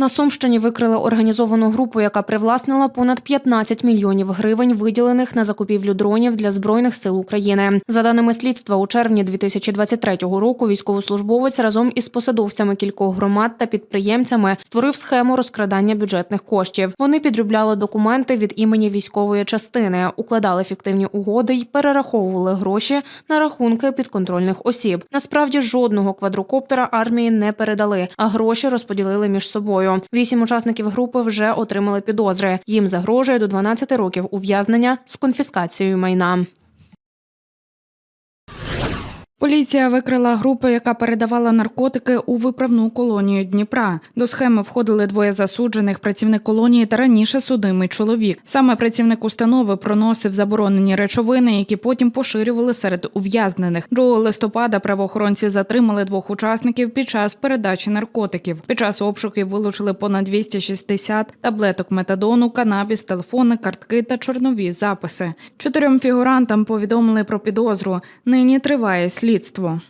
На Сумщині викрили організовану групу, яка привласнила понад 15 мільйонів гривень, виділених на закупівлю дронів для збройних сил України. За даними слідства, у червні 2023 року військовослужбовець разом із посадовцями кількох громад та підприємцями створив схему розкрадання бюджетних коштів. Вони підробляли документи від імені військової частини, укладали фіктивні угоди й перераховували гроші на рахунки підконтрольних осіб. Насправді жодного квадрокоптера армії не передали, а гроші розподілили між собою. Вісім учасників групи вже отримали підозри. Їм загрожує до 12 років ув'язнення з конфіскацією майна. Поліція викрила групу, яка передавала наркотики у виправну колонію Дніпра. До схеми входили двоє засуджених, працівник колонії та раніше судимий чоловік. Саме працівник установи проносив заборонені речовини, які потім поширювали серед ув'язнених. 2 листопада правоохоронці затримали двох учасників під час передачі наркотиків. Під час обшуків вилучили понад 260 таблеток метадону, канабіс, телефони, картки та чорнові записи. Чотирьом фігурантам повідомили про підозру. Нині триває слідство.